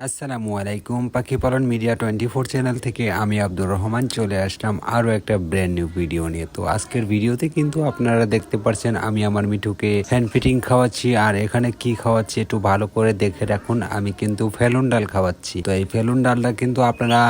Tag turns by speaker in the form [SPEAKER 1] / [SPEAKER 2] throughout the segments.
[SPEAKER 1] আসসালামু আলাইকুম পাখি পালন মিডিয়া টোয়েন্টি ফোর চ্যানেল থেকে আমি আব্দুর রহমান চলে আসলাম আরও একটা ব্র্যান্ড নিউ ভিডিও নিয়ে। তো আজকের ভিডিওতে কিন্তু আপনারা দেখতে পাচ্ছেন আমি আমার মিঠুকে হ্যান্ড ফিটিং খাওয়াচ্ছি আর এখানে কি খাওয়াচ্ছি একটু ভালো করে দেখে রাখুন, আমি কিন্তু ফেলুন ডাল খাওয়াচ্ছি। তো এই ফেলুন ডালটা কিন্তু আপনারা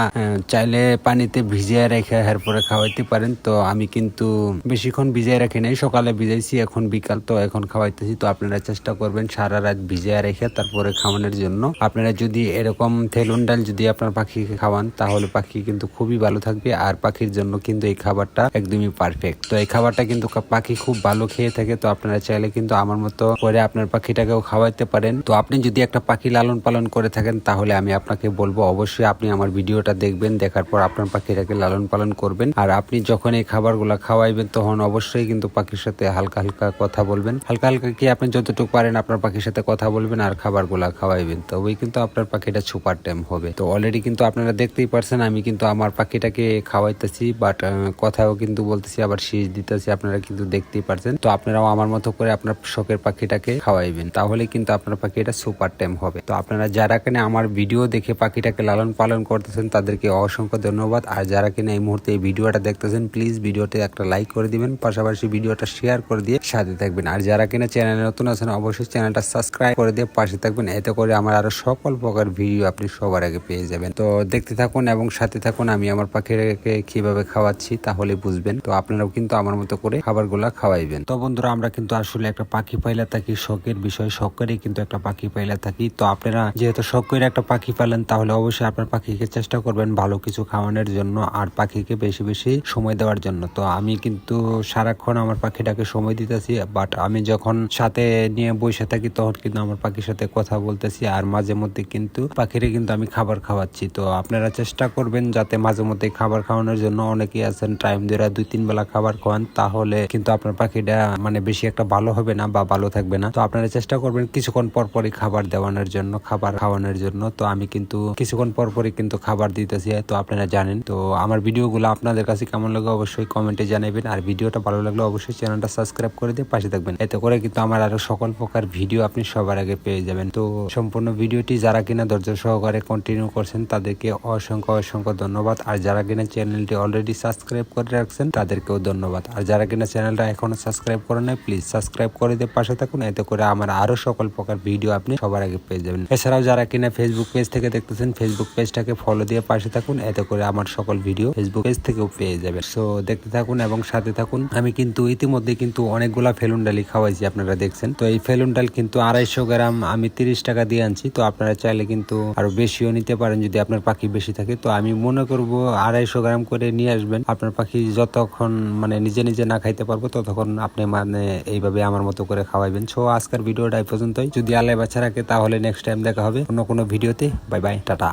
[SPEAKER 1] চাইলে পানিতে ভিজিয়ে রেখে এরপরে খাওয়াইতে পারেন। তো আমি কিন্তু বেশিক্ষণ ভিজিয়ে রাখি নাই, সকালে ভিজাইছি, এখন বিকাল তো এখন খাওয়াইতেছি। তো আপনারা চেষ্টা করবেন সারা রাত ভিজিয়ে রেখে তারপরে খাওয়ানোর জন্য। আপনারা যদি এরকম থেলুন ডাল যদি আপনার পাখিকে খাওয়ান, তাহলে পাখি কিন্তু খুবই ভালো থাকবে আর পাখির জন্য কিন্তু এই খাবারটা একদমই পারফেক্ট তো এই খাবারটা কিন্তু পাখি খুব ভালো খেয়ে থাকে, তো আপনারা চাইলে কিন্তু আমার মতো করে আপনার পাখিটাকেও খাওয়াইতে পারেন। তো আপনি যদি একটা পাখি লালন পালন করে থাকেন, তাহলে আমি আপনাকে বলব অবশ্যই আপনি আমার ভিডিওটা দেখবেন, দেখার পর আপনার পাখিটাকে লালন পালন করবেন। আর আপনি যখন এই খাবারগুলো খাওয়াইবেন, তখন অবশ্যই কিন্তু পাখির সাথে হালকা হালকা কথা বলবেন। হালকা হালকা কি আপনি যতটুকু পারেন আপনার পাখির সাথে কথা বলবেন আর খাবারগুলা খাওয়াইবেন। তবেই কিন্তু আপনার পাখিটা সুপার টাইম হবে। তো অলরেডি কিন্তু আপনারা দেখতেই পারছেন, আমি কিন্তু আমার পাখিটাকে খাওয়াইতেছি বাট কথাও কিন্তু বলতেছি, আবার শীষ দিতেছি, আপনারা কিন্তু দেখতেই পারছেন। তো আপনারাও আমার মতো করে আপনার শখের পাখিটাকে খাওয়াইবেন, তাহলে কিন্তু আপনার পাখিটা সুপার টাইম হবে। তো আপনারা যারা কিনা আমার ভিডিও দেখে পাখিটাকে লালন পালন করতেছেন, তাদেরকে অসংখ্য ধন্যবাদ। আর যারা কিনা এই মুহূর্তে এই ভিডিওটা দেখতেছেন প্লিজ ভিডিওতে একটা লাইক করে দিবেন, পাশাপাশি ভিডিওটা শেয়ার করে দিয়ে সাথে থাকবেন। আর যারা কিনা চ্যানেলে নতুন আছেন, অবশ্যই চ্যানেলটা সাবস্ক্রাইব করে দিয়ে পাশে থাকবেন। এতে করে আমার আরও সকল প্রকার ভিডিও আপনি সবার আগে পেয়ে যাবেন। তো দেখতে থাকুন এবং সাথে থাকুন, আমি আমার পাখিকে কীভাবে খাওয়াচ্ছি তাহলে বুঝবেন। তো আপনারাও কিন্তু আমার মতো করে খাবারগুলা খাওয়াইবেন। তো বন্ধুরা, আমরা কিন্তু আসলে একটা পাখি পাইলা থাকি, শখের বিষয় শখ করেই কিন্তু একটা পাখি পাইলা থাকি। তো আপনারা যেহেতু শখ করে একটা পাখি পালেন, তাহলে অবশ্যই আপনার পাখিকে চেষ্টা করবেন ভালো কিছু খাওয়ানোর জন্য আর পাখিকে বেশি বেশি সময় দেওয়ার জন্য। তো আমি কিন্তু সারাক্ষণ আমার পাখিটাকে সময় দিতেছি বাট আমি যখন সাথে নিয়ে বসে থাকি, তখন কিন্তু আমার পাখির সাথে কথা বলতেছি আর মাঝে মধ্যে কিন্তু পাখিরে কিন্তু আমি খাবার খাওয়াচ্ছি। তো আপনারা চেষ্টা করবেন যাতে মাঝে মধ্যে খাবার খাওয়ানোর জন্য অনেকেই আছেন, টাইম ধরে দুই, তিন বেলা খাবার খাওয়ান, তাহলে কিন্তু আপনার পাখিটা মানে বেশি একটা ভালো হবে না বা ভালো থাকবে না। তো আপনারা চেষ্টা করবেন কিছুক্ষণ পর পরই খাবার দেওয়ানোর জন্য, খাবার খাওয়ানোর জন্য। তো আমি কিন্তু কিছুক্ষণ পর পরই কিন্তু খাবার দিতেছি, তো আপনারা জানেন। তো আমার ভিডিওগুলো আপনাদের কাছে কেমন লাগে অবশ্যই কমেন্টে জানাবেন। আর ভিডিওটা ভালো লাগলে অবশ্যই চ্যানেলটা সাবস্ক্রাইব করে দিয়ে পাশে থাকবেন। এতে করে কিন্তু আমার আরও সকল প্রকার ভিডিও আপনি সবার আগে পেয়ে যাবেন। তো সম্পূর্ণ ভিডিওটি যারা কিনা ধৈর্য সহকারে কন্টিনিউ করছেন, তাদেরকে অসংখ্য অসংখ্য ধন্যবাদ। আর যারা কিনা চ্যানেলটি অলরেডি সাবস্ক্রাইব করে রাখছেন, তাদেরকেও ধন্যবাদ। আর যারা কিনা চ্যানেলটা এখনও সাবস্ক্রাইব করে নাই প্লিজ সাবস্ক্রাইব করে দিয়ে পাশে থাকুন। এতে করে আমার আরও সকল প্রকার ভিডিও আপনি সবার আগে পেয়ে যাবেন। এছাড়াও যারা কিনা ফেসবুক পেজ থেকে দেখতেছেন ফেসবুক পেজটাকে ফলো দিয়ে পাশে থাকুন। এতে করে আমার সকল ভিডিও ফেসবুক পেজ থেকেও পেয়ে যাবেন। সো দেখতে থাকুন এবং সাথে থাকুন। আমি কিন্তু ইতিমধ্যে কিন্তু অনেকগুলা ফেলুন ডালি খাওয়াইছি, আপনারা দেখছেন। তো এই ফেলুন ডাল কিন্তু আড়াইশো গ্রাম আমি তিরিশ টাকা দিয়ে আনছি। তো আপনারা চাইলে কিন্তু আরও বেশিও নিতে পারেন যদি আপনার পাখি বেশি থাকে। তো আমি মনে করব আড়াইশো গ্রাম করে নিয়ে আসবেন। আপনার পাখি যতক্ষণ মানে নিজে নিজে না খাইতে পারব, ততক্ষণ আপনি মানে এইভাবে আমার মতো করে খাওয়াইবেন। সো আজকের ভিডিওটা এই পর্যন্তই। যদি আলাই বাচ্চা রাখে, তাহলে নেক্সট টাইম দেখা হবে। অন্য কোনো ভিডিওতে। Bye bye, tata.